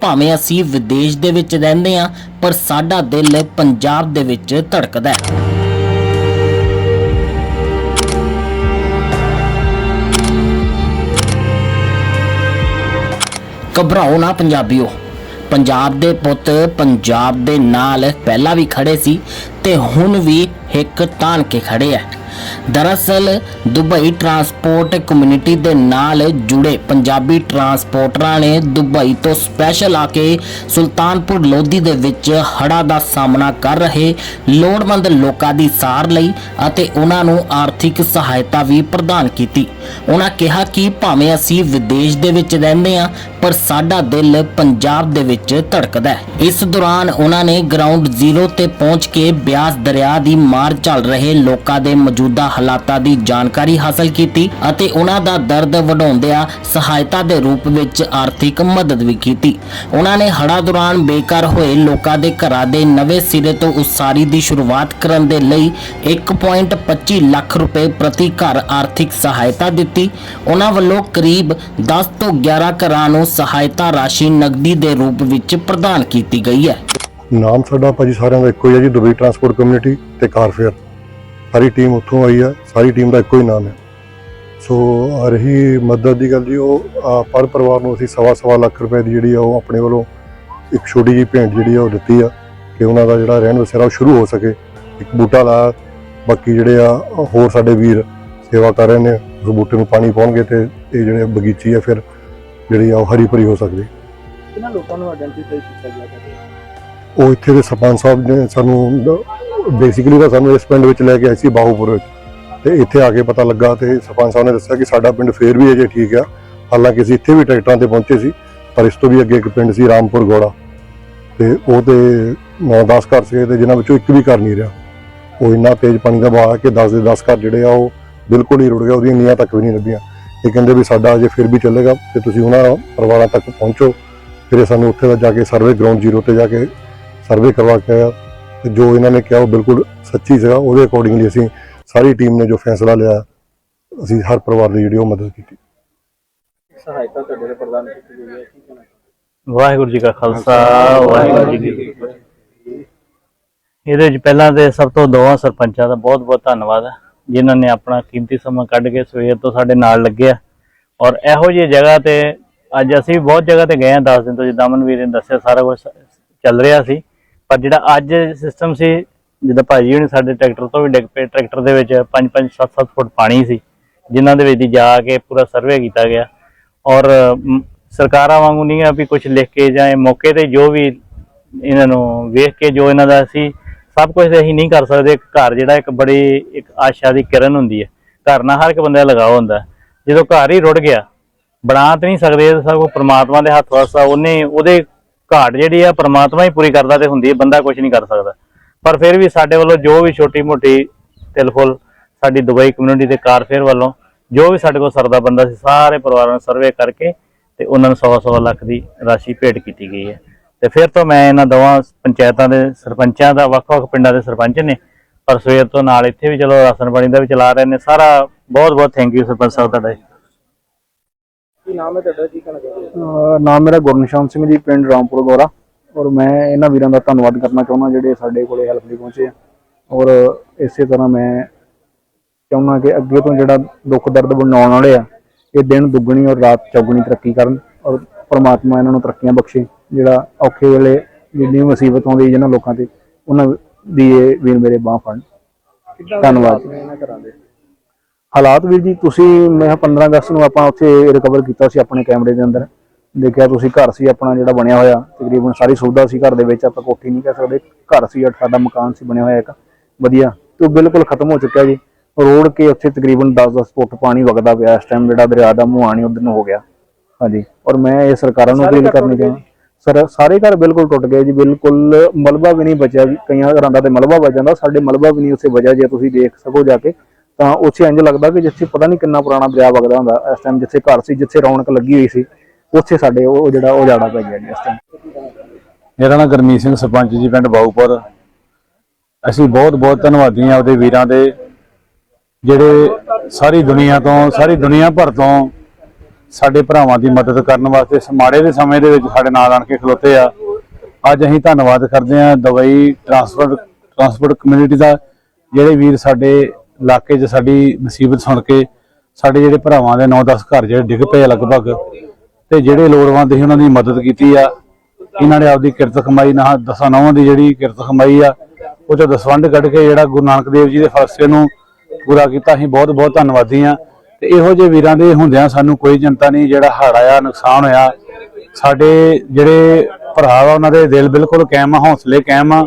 ਭਾਵੇਂ ਅਸੀਂ ਵਿਦੇਸ਼ ਦੇ ਵਿੱਚ ਰਹਿੰਦੇ ਹਾਂ, ਪਰ ਸਾਡਾ ਦਿਲ ਪੰਜਾਬ ਦੇ ਵਿੱਚ ਧੜਕਦਾ ਹੈ। ਘਬਰਾਓ ਨਾ ਪੰਜਾਬੀਓ। ਪੰਜਾਬ ਦੇ ਪੁੱਤ ਪੰਜਾਬ ਦੇ ਨਾਲ ਪਹਿਲਾਂ ਵੀ ਖੜੇ ਸੀ ਤੇ ਹੁਣ ਵੀ ਇੱਕ ਤਾਣ ਕੇ ਖੜੇ ਆ ਦਰਅਸਲ ਦੁਬਈ ਟਰਾਂਸਪੋਰਟ ਕਮਿਊਨਿਟੀ ਦੇ ਨਾਲ ਜੁੜੇ ਪੰਜਾਬੀ ਟਰਾਂਸਪੋਰਟਰਾਂ ਨੇ ਦੁਬਈ ਤੋਂ ਸਪੈਸ਼ਲ ਆ ਕੇ ਸੁਲਤਾਨਪੁਰ ਲੋਧੀ ਦੇ ਵਿੱਚ ਹੜ੍ਹਾਂ ਦਾ ਸਾਹਮਣਾ ਕਰ ਰਹੇ ਲੋੜਵੰਦ ਲੋਕਾਂ ਦੀ ਸਾਰ ਲਈ ਅਤੇ ਉਹਨਾਂ ਨੂੰ ਆਰਥਿਕ ਸਹਾਇਤਾ ਵੀ ਪ੍ਰਦਾਨ ਕੀਤੀ। ਉਹਨਾਂ ਕਿਹਾ ਕਿ ਭਾਵੇਂ ਅਸੀਂ ਵਿਦੇਸ਼ ਦੇ ਵਿੱਚ ਰਹਿੰਦੇ ਹਾਂ, ਪਰ ਸਾਡਾ ਦਿਲ ਪੰਜਾਬ ਦੇ ਵਿੱਚ ਧੜਕਦਾ ਹੈ। ਇਸ ਦੌਰਾਨ ਉਹਨਾਂ ਨੇ ਗਰਾਊਂਡ ਜ਼ੀਰੋ ਤੇ ਪਹੁੰਚ ਕੇ ਬਿਆਸ ਦਰਿਆ ਦੀ ਮਾਰ ਚੱਲ ਰਹੇ ਲੋਕਾਂ ਦੇ ਮੌਜੂਦਾ ਹਾਲਾਤਾਂ ਦੀ ਜਾਣਕਾਰੀ ਹਾਸਲ ਕੀਤੀ ਅਤੇ ਉਹਨਾਂ ਦਾ ਦਰਦ ਵਢਾਉਂਦਿਆਂ ਸਹਾਇਤਾ ਦੇ ਰੂਪ ਵਿੱਚ ਆਰਥਿਕ ਮਦਦ ਵੀ ਕੀਤੀ। ਉਹਨਾਂ ਨੇ ਹੜ੍ਹਾਂ ਦੌਰਾਨ ਬੇਘਰ ਹੋਏ ਲੋਕਾਂ ਦੇ ਘਰਾਂ ਦੇ ਨਵੇਂ ਸਿਰੇ ਤੋਂ ਉਸਾਰੀ ਦੀ ਸ਼ੁਰੂਆਤ ਕਰਨ ਦੇ ਲਈ 1.25 ਲੱਖ ਰੁਪਏ ਪ੍ਰਤੀ ਘਰ ਆਰਥਿਕ ਸਹਾਇਤਾ ਦਿੱਤੀ। ਉਹਨਾਂ ਵੱਲੋਂ ਕਰੀਬ 10 ਤੋਂ 11 ਘਰਾਂ ਨੂੰ ਸਹਾਇਤਾ ਰਾਸ਼ੀ ਨਗਦੀ ਦੇ ਰੂਪ ਵਿੱਚ ਪ੍ਰਦਾਨ ਕੀਤੀ ਗਈ ਹੈ। ਨਾਮ ਸਾਡਾ ਭਾਜੀ ਸਾਰਿਆਂ ਦਾ ਇੱਕੋ ਹੀ ਹੈ ਜੀ, ਦੁਬਈ ਟਰਾਂਸਪੋਰਟ ਕਮਿਊਨਿਟੀ ਤੇ ਕਾਰਫੇਅਰ ਸਾਰੀ ਟੀਮ ਉੱਥੋਂ ਆਈ ਆ ਸਾਰੀ ਟੀਮ ਦਾ ਇੱਕੋ ਹੀ ਨਾਮ ਹੈ। ਸੋ ਆ ਰਹੀ ਮਦਦ ਦੀ ਗੱਲ ਜੀ ਉਹ ਪਰ ਪਰਿਵਾਰ ਨੂੰ ਅਸੀਂ ਸਵਾ ਸਵਾ ਲੱਖ ਰੁਪਏ ਦੀ ਜਿਹੜੀ ਆ ਉਹ ਆਪਣੇ ਵੱਲੋਂ ਇੱਕ ਛੋਟੀ ਜਿਹੀ ਭੇਂਟ ਜਿਹੜੀ ਆ ਉਹ ਦਿੱਤੀ ਆ ਕਿ ਉਹਨਾਂ ਦਾ ਜਿਹੜਾ ਰਹਿਣ ਬਸੇਰਾ ਉਹ ਸ਼ੁਰੂ ਹੋ ਸਕੇ। ਇੱਕ ਬੂਟਾ ਲਾ ਬਾਕੀ ਜਿਹੜੇ ਆ ਹੋਰ ਸਾਡੇ ਵੀਰ ਸੇਵਾ ਕਰ ਰਹੇ ਨੇ ਉਸ ਬੂਟੇ ਨੂੰ ਪਾਣੀ ਪਾਉਣਗੇ ਤੇ ਇਹ ਜਿਹੜੇ ਬਗੀਚੀ ਆ ਫਿਰ ਜਿਹੜੀ ਆ ਉਹ ਹਰੀ ਭਰੀ ਹੋ ਸਕਦੀ। ਕਿਹਨਾਂ ਲੋਕਾਂ ਨੂੰ ਆਇਡੈਂਟੀਫਾਈ ਕੀਤਾ ਗਿਆ ਉਹ ਇੱਥੇ ਦੇ ਸਰਪੰਚ ਸਾਹਿਬ ਨੇ ਸਾਨੂੰ ਬੇਸਿਕਲੀ ਤਾਂ ਸਾਨੂੰ ਇਸ ਪਿੰਡ ਵਿੱਚ ਲੈ ਕੇ ਆਏ ਸੀ ਬਾਹੂਪੁਰ ਵਿੱਚ। ਤੇ ਇੱਥੇ ਆ ਕੇ ਪਤਾ ਲੱਗਾ ਤੇ ਸਰਪੰਚ ਸਾਹਿਬ ਨੇ ਦੱਸਿਆ ਕਿ ਸਾਡਾ ਪਿੰਡ ਫੇਰ ਵੀ ਅਜੇ ਠੀਕ ਆ। ਹਾਲਾਂਕਿ ਅਸੀਂ ਇੱਥੇ ਵੀ ਟਰੈਕਟਰਾਂ ਤੇ ਪਹੁੰਚੇ ਸੀ, ਪਰ ਇਸ ਤੋਂ ਵੀ ਅੱਗੇ ਇੱਕ ਪਿੰਡ ਸੀ ਰਾਮਪੁਰ ਗੋੜਾ। ਤੇ ਉਹ ਤੇ 9-10 ਘਰ ਸੀ ਤੇ ਜਿਨ੍ਹਾਂ ਵਿੱਚੋਂ ਇੱਕ ਵੀ ਘਰ ਨਹੀਂ ਰਿਹਾ। ਉਹ ਇੰਨਾ ਤੇਜ਼ ਪਾਣੀ ਦਾ ਵਹਾਅ ਕਿ 10 ਦੇ 10 ਘਰ ਜਿਹੜੇ ਆ ਉਹ ਬਿਲਕੁਲ ਹੀ ਰੁੜ ਗਏ, ਉਹਦੀਆਂ ਨੀਹਾਂ ਤੱਕ ਵੀ ਨਹੀਂ ਲੱਭੀਆਂ। ਇਹ ਕਹਿੰਦੇ ਵੀ ਸਾਡਾ ਅਜੇ ਫਿਰ ਵੀ ਚੱਲੇਗਾ, ਤੇ ਤੁਸੀਂ ਉਹਨਾਂ ਪਰਿਵਾਰਾਂ ਤੱਕ ਪਹੁੰਚੋ। ਫਿਰ ਸਾਨੂੰ ਉੱਥੇ ਦਾ ਜਾ ਕੇ ਸਰਵੇ ਗਰਾਊਂਡ ਜ਼ੀਰੋ ਤੇ ਜਾ ਕੇ ਸਰਵੇ ਕਰਵਾ ਕੇ ਆਇਆ। ਤੇ ਜੋ ਇਹਨਾਂ ਨੇ ਕਿਹਾ ਉਹ ਬਿਲਕੁਲ ਸੱਚੀ ਸੀਗਾ ਉਹਦੇ ਅਕੋਰਡਿੰਗਲੀ ਅਸੀਂ ਸਾਰੀ ਟੀਮ ਨੇ ਜੋ ਫੈਸਲਾ ਲਿਆ ਅਸੀਂ ਹਰ ਪਰਿਵਾਰ ਦੀ ਜਿਹੜੀ ਉਹ ਮਦਦ ਕੀਤੀ। ਸਹਾਇਤਾ ਤੁਹਾਡੇ ਲਈ ਪ੍ਰਦਾਨ ਕੀਤੀ ਗਈ ਹੈ ਕੀ ਕਹਿਣਾ ਵਾਹਿਗੁਰੂ ਜੀ ਕਾ ਖਾਲਸਾ ਵਾਹਿਗੁਰੂ ਜੀ ਕੀ ਫਤਿਹ। ਇਹਦੇ ਵਿੱਚ ਪਹਿਲਾਂ ਤੇ ਸਭ ਤੋਂ ਦੋਵਾਂ ਸਰਪੰਚਾਂ ਦਾ ਬਹੁਤ ਬਹੁਤ ਧੰਨਵਾਦ ਹੈ ਜਿਨ੍ਹਾਂ ਨੇ ਆਪਣਾ ਕੀਮਤੀ ਸਮਾਂ ਕੱਢ ਕੇ ਸਵੇਰ ਤੋਂ ਸਾਡੇ ਨਾਲ ਲੱਗੇ ਆ ਔਰ ਇਹੋ ਜਿਹੀ ਜਗ੍ਹਾ ਤੇ ਅੱਜ ਅਸੀਂ ਬਹੁਤ ਜਗ੍ਹਾ ਤੇ ਗਏ ਆ 10 ਦਿਨ ਤੋਂ ਜਿੱਦਾਂ ਅਮਨਵੀਰ ਨੇ ਦੱਸਿਆ ਸਾਰਾ ਕੁਝ ਚੱਲ ਰਿਹਾ ਸੀ। ਪਰ ਜਿਹੜਾ ਅੱਜ ਸਿਸਟਮ ਸੀ, ਜਿੱਦਾਂ ਭਾਜੀ ਹੁਣੀ ਸਾਡੇ ਟਰੈਕਟਰ ਤੋਂ ਵੀ ਡਿੱਗ ਪਏ, ਟਰੈਕਟਰ ਦੇ ਵਿੱਚ 5-5 7-7 ਫੁੱਟ ਪਾਣੀ ਸੀ, ਜਿਨ੍ਹਾਂ ਦੇ ਵਿੱਚ ਦੀ ਜਾ ਕੇ ਪੂਰਾ ਸਰਵੇ ਕੀਤਾ ਗਿਆ। ਔਰ ਸਰਕਾਰਾਂ ਵਾਂਗੂ ਨਹੀਂ ਆ ਵੀ ਕੁਝ ਲਿਖ ਕੇ ਜਾਂ ਮੌਕੇ ਤੇ ਜੋ ਵੀ ਇਹਨਾਂ ਨੂੰ ਵੇਖ ਕੇ ਜੋ ਇਹਨਾਂ ਦਾ ਅਸੀਂ ਸਭ ਕੁਝ ਅਸੀਂ ਨਹੀਂ ਕਰ ਸਕਦੇ। ਘਰ ਜਿਹੜਾ ਇੱਕ ਬੜੀ, ਇੱਕ ਆਸ਼ਾ ਦੀ ਕਿਰਨ ਹੁੰਦੀ ਹੈ। ਘਰ ਨਾਲ ਹਰ ਇੱਕ ਬੰਦੇ ਦਾ ਲਗਾਅ ਹੁੰਦਾ ਜਦੋਂ ਘਰ ਹੀ ਰੁੜ ਗਿਆ, ਬਣਾ ਤਾਂ ਨਹੀਂ ਸਕਦੇ ਇਹ ਤਾਂ ਸਭ ਕੁਝ ਪ੍ਰਮਾਤਮਾ ਦੇ ਹੱਥ ਵਾਸਤਾ ਉਹਨੇ, ਉਹਦੇ ਘਾਟ ਜਿਹੜੀ ਆ ਪ੍ਰਮਾਤਮਾ ਹੀ ਪੂਰੀ ਕਰਦਾ ਤੇ ਹੁੰਦੀ ਹੈ ਬੰਦਾ ਕੁਝ ਨਹੀਂ ਕਰ ਸਕਦਾ। ਪਰ ਫਿਰ ਵੀ ਸਾਡੇ ਵੱਲੋਂ ਜੋ ਵੀ ਛੋਟੀ ਮੋਟੀ ਤਿਲਫੁਲ ਸਾਡੀ ਦੁਬਈ ਕਮਿਊਨਿਟੀ ਤੇ ਕਾਰਫੇਅਰ ਵੱਲੋਂ, ਜੋ ਵੀ ਸਾਡੇ ਕੋਲ ਸਰਦਾ ਬੰਦਾ ਸੀ, ਸਾਰੇ ਪਰਿਵਾਰਾਂ ਨੂੰ ਸਰਵੇ ਕਰਕੇ ਤੇ ਉਹਨਾਂ ਨੂੰ ਸਵਾ ਸਵਾ ਲੱਖ ਦੀ ਰਾਸ਼ੀ ਭੇਟ ਕੀਤੀ ਗਈ ਹੈ। ਤੇ ਫਿਰ ਤੋਂ ਮੈਂ ਇਹਨਾਂ ਦੋਵਾਂ ਪੰਚਾਇਤਾਂ ਦੇ ਸਰਪੰਚਾਂ ਦਾ, ਵੱਖ-ਵੱਖ ਪਿੰਡਾਂ ਦੇ ਸਰਪੰਚ ਨੇ, ਪਰ ਸਵੇਰ ਤੋਂ ਨਾਲ ਇੱਥੇ ਵੀ ਚਲੋ ਰਾਸ਼ਨ ਪਾਣੀ ਦਾ ਵੀ ਚਲਾ ਰਹੇ ਨੇ। ਸਾਰਾ ਬਹੁਤ-ਬਹੁਤ ਥੈਂਕ ਯੂ ਸਰਪੰਚ ਸਾਹਿਬ ਤੁਹਾਡਾ। ਕੀ ਨਾਮ ਹੈ ਤੁਹਾਡਾ? ਕੀ ਕਹਿਣਾ ਚਾਹੁੰਦੇ ਹੋ? ਅਹ ਨਾਮ ਮੇਰਾ ਗੁਰਨਿਸ਼ਾਨ ਸਿੰਘ ਜੀ ਪਿੰਡ ਰਾਮਪੁਰ ਗੋਰਾ। ਔਰ ਮੈਂ ਇਹਨਾਂ ਵੀਰਾਂ ਦਾ ਧੰਨਵਾਦ ਕਰਨਾ ਚਾਹੁੰਦਾ ਜਿਹੜੇ ਸਾਡੇ ਕੋਲੇ ਹੈਲਪ ਲਈ ਪਹੁੰਚੇ ਆ। ਔਰ ਇਸੇ ਤਰ੍ਹਾਂ ਮੈਂ ਚਾਹੁੰਦਾ ਕਿ ਅੱਗੇ ਤੋਂ ਜਿਹੜਾ ਦੁੱਖ ਦਰਦ ਬਣਾਉਣ ਵਾਲੇ ਆ ਇਹ ਦਿਨ ਦੁੱਗਣੀ ਔਰ ਰਾਤ ਚੌਗੁਣੀ ਤਰੱਕੀ ਕਰਨ ਔਰ ਪ੍ਰਮਾਤਮਾ ਇਹਨਾਂ ਨੂੰ ਤਰੱਕੀਆਂ ਬਖਸ਼ੇ। ਜਿਹੜਾ ਔਖੇ ਵੇਲੇ ਜਿੰਨੀ ਮੁਸੀਬਤ ਆਉਂਦੀ ਜਿਹਨਾਂ ਲੋਕਾਂ ਤੇ ਉਹਨਾਂ ਦੀ ਇਹ ਵੀਰ ਮੇਰੇ ਬਾਹ ਫੜਨ। ਕਿੱਦਾਂ ਧੰਨਵਾਦ। ਨੇ ਇਹਨਾਂ ਘਰਾਂ ਦੇ? ਹਾਲਾਤ ਵੀਰ ਜੀ ਤੁਸੀਂ ਮੈਂ ਕਿਹਾ 15 ਅਗਸਤ ਨੂੰ ਆਪਾਂ ਉੱਥੇ ਰਿਕਵਰ ਕੀਤਾ ਸੀ ਆਪਣੇ ਕੈਮਰੇ ਦੇ ਅੰਦਰ। ਦੇਖਿਆ ਤੁਸੀਂ ਘਰ ਸੀ ਆਪਣਾ ਜਿਹੜਾ ਬਣਿਆ ਹੋਇਆ ਤਕਰੀਬਨ ਸਾਰੀ ਸੁਵਿਧਾ ਸੀ ਘਰ ਦੇ ਵਿੱਚ ਆਪਾਂ ਕੋਠੀ ਨਹੀਂ ਕਹਿ ਸਕਦੇ। ਘਰ ਸੀ ਸਾਡਾ ਮਕਾਨ ਸੀ ਬਣਿਆ ਹੋਇਆ ਇੱਕ। ਵਧੀਆ ਤੇ ਉਹ ਬਿਲਕੁਲ ਖਤਮ ਹੋ ਚੁੱਕਿਆ ਜੀ। ਰੋਡ ਕੇ ਉੱਥੇ ਤਕਰੀਬਨ 10-10 ਫੁੱਟ ਪਾਣੀ ਵਗਦਾ ਪਿਆ ਇਸ ਟਾਈਮ ਜਿਹੜਾ ਦਰਿਆ ਦਾ ਮੁਹਾਣੀ ਉਧਰ ਨੂੰ ਹੋ ਗਿਆ। ਹਾਂਜੀ ਔਰ ਮੈਂ ਇਹ ਸਰਕਾਰਾਂ ਨੂੰ ਅਪੀਲ ਕਰਨੀ? ਚਾਹੁੰਦਾ। ਸਰ ਸਾਰੇ ਘਰ ਬਿਲਕੁਲ ਟੁੱਟ ਗਏ ਜੀ ਬਿਲਕੁਲ ਮਲਬਾ ਵੀ ਨਹੀਂ ਬਚਿਆ ਜੀ। ਕਈਆਂ ਘਰਾਂ ਦਾ ਤੇ ਮਲਬਾ ਬਚ ਜਾਂਦਾ ਸਾਡੇ ਮਲਬਾ ਵੀ ਨਹੀਂ ਉੱਥੇ ਵਜਿਆ ਜੇ ਤੁਸੀਂ ਦੇਖ ਸਕੋ ਜਾ ਕੇ। ਤਾਂ ਉੱਥੇ ਇੰਜ ਲੱਗਦਾ ਕਿ ਜਿੱਥੇ ਪਤਾ ਨਹੀਂ ਕਿੰਨਾ ਪੁਰਾਣਾ ਦਰਿਆ ਵਗਦਾ ਹੁੰਦਾ ਇਸ ਟਾਈਮ ਜਿੱਥੇ ਘਰ ਸੀ, ਜਿੱਥੇ ਰੌਣਕ ਲੱਗੀ ਹੋਈ ਸੀ, ਉੱਥੇ ਸਾਡੇ ਉਹ ਜਿਹੜਾ ਉਹ ਜਾੜਾ ਪੈ ਗਿਆ ਜੀ ਇਸ ਟਾਈਮ ਮੇਰਾ ਨਾਮ ਗਰਮੀਤ ਸਿੰਘ ਸਰਪੰਚ ਜੀ, ਪਿੰਡ ਬਾਊਪੁਰ। ਅਸੀਂ ਬਹੁਤ ਬਹੁਤ ਧੰਨਵਾਦੀ ਹਾਂ ਆਪਦੇ ਵੀਰਾਂ ਦੇ, ਜਿਹੜੇ ਸਾਰੀ ਦੁਨੀਆ ਤੋਂ, ਸਾਰੀ ਦੁਨੀਆ ਭਰ ਤੋਂ ਸਾਡੇ ਭਰਾਵਾਂ ਦੀ ਮਦਦ ਕਰਨ ਵਾਸਤੇ, ਇਸ ਮਾੜੇ ਦੇ ਸਮੇਂ ਦੇ ਵਿੱਚ ਸਾਡੇ ਨਾਲ ਆਣ ਕੇ ਖਲੋਤੇ ਆ। ਅੱਜ ਅਸੀਂ ਧੰਨਵਾਦ ਕਰਦੇ ਹਾਂ ਦਵਾਈ ਟਰਾਂਸਪੋਰਟ ਟਰਾਂਸਪੋਰਟ ਕਮਿਊਨਿਟੀ ਦਾ, ਜਿਹੜੇ ਵੀਰ ਸਾਡੇ ਇਲਾਕੇ 'ਚ ਸਾਡੀ ਮੁਸੀਬਤ ਸੁਣ ਕੇ ਸਾਡੇ ਜਿਹੜੇ ਭਰਾਵਾਂ ਦੇ 9-10 ਘਰ ਜਿਹੜੇ ਡਿੱਗ ਪਏ ਆ ਲਗਭਗ ਤੇ ਜਿਹੜੇ ਲੋੜਵੰਦ ਸੀ ਉਹਨਾਂ ਦੀ ਮਦਦ ਕੀਤੀ ਆ। ਇਹਨਾਂ ਨੇ ਆਪਦੀ ਕਿਰਤ ਕਮਾਈ ਨਾ ਦਸਾਂ ਨੌਵਾਂ ਦੀ ਜਿਹੜੀ ਕਿਰਤ ਕਮਾਈ ਆ, ਉਹ ਚੋਂ ਦਸਵੰਧ ਕੱਢ ਕੇ ਜਿਹੜਾ ਗੁਰੂ ਨਾਨਕ ਦੇਵ ਜੀ ਦੇ ਫਲਸਫੇ ਨੂੰ ਪੂਰਾ ਕੀਤਾ। ਅਸੀਂ ਬਹੁਤ ਬਹੁਤ ਧੰਨਵਾਦੀ ਆ ਤੇ ਇਹੋ ਜਿਹੇ ਵੀਰਾਂ ਦੇ ਹੁੰਦਿਆਂ ਸਾਨੂੰ ਕੋਈ ਚਿੰਤਾ ਨਹੀਂ ਜਿਹੜਾ ਹੜ ਆਇਆ, ਨੁਕਸਾਨ ਹੋਇਆ। ਸਾਡੇ ਜਿਹੜੇ ਭਰਾ ਵਾ, ਉਹਨਾਂ ਦੇ ਦਿਲ ਬਿਲਕੁਲ ਕਾਇਮ ਆ, ਹੌਸਲੇ ਕਾਇਮ ਆ।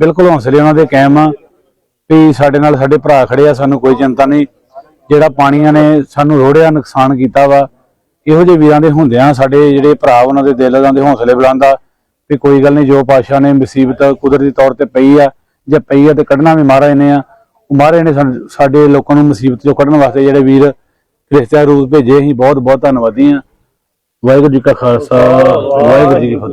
ਬਿਲਕੁਲ ਹੌਸਲੇ ਉਹਨਾਂ ਦੇ ਕਾਇਮ ਆ। ਵੀ ਸਾਡੇ ਨਾਲ ਸਾਡੇ ਭਰਾ ਖੜੇ ਆ, ਸਾਨੂੰ ਕੋਈ ਚਿੰਤਾ ਨਹੀਂ। ਜਿਹੜਾ ਪਾਣੀਆਂ ਨੇ ਸਾਨੂੰ ਰੋੜਿਆ, ਨੁਕਸਾਨ ਕੀਤਾ ਵਾ, ਇਹੋ ਜਿਹੇ ਵੀਰਾਂ ਦੇ ਹੁੰਦਿਆਂ ਸਾਡੇ ਜਿਹੜੇ ਭਰਾ ਉਹਨਾਂ ਦੇ ਦਿਲ ਦੇ ਹੌਸਲੇ ਬੁਲੰਦਾ ਵੀ ਕੋਈ ਗੱਲ ਨਹੀਂ, ਜੋ ਪਾਸ਼ਾ ਨੇ ਮੁਸੀਬਤ ਕੁਦਰਤੀ ਤੌਰ ਤੇ ਪਈ ਆ, ਜੇ ਪਈ ਆ ਤੇ ਕੱਢਣਾ ਵੀ ਮਹਾਰਾਜ ਨੇ ਆ। ਉਹ ਮਹਾਰਾਜ ਨੇ ਸਾਨੂੰ- ਸਾਡੇ ਲੋਕਾਂ ਨੂੰ ਮੁਸੀਬਤ ਚੋਂ ਕੱਢਣ ਵਾਸਤੇ ਜਿਹੜੇ ਵੀਰ ਰਿਸ਼ਤਿਆਂ ਰੂਪ ਭੇਜੇ, ਅਸੀਂ ਬਹੁਤ ਬਹੁਤ ਧੰਨਵਾਦੀ ਆ। ਵਾਹਿਗੁਰੂ ਜੀ ਕਾ ਖਾਲਸਾ, ਵਾਹਿਗੁਰੂ ਜੀ ਕੀ ਫਤਿਹ।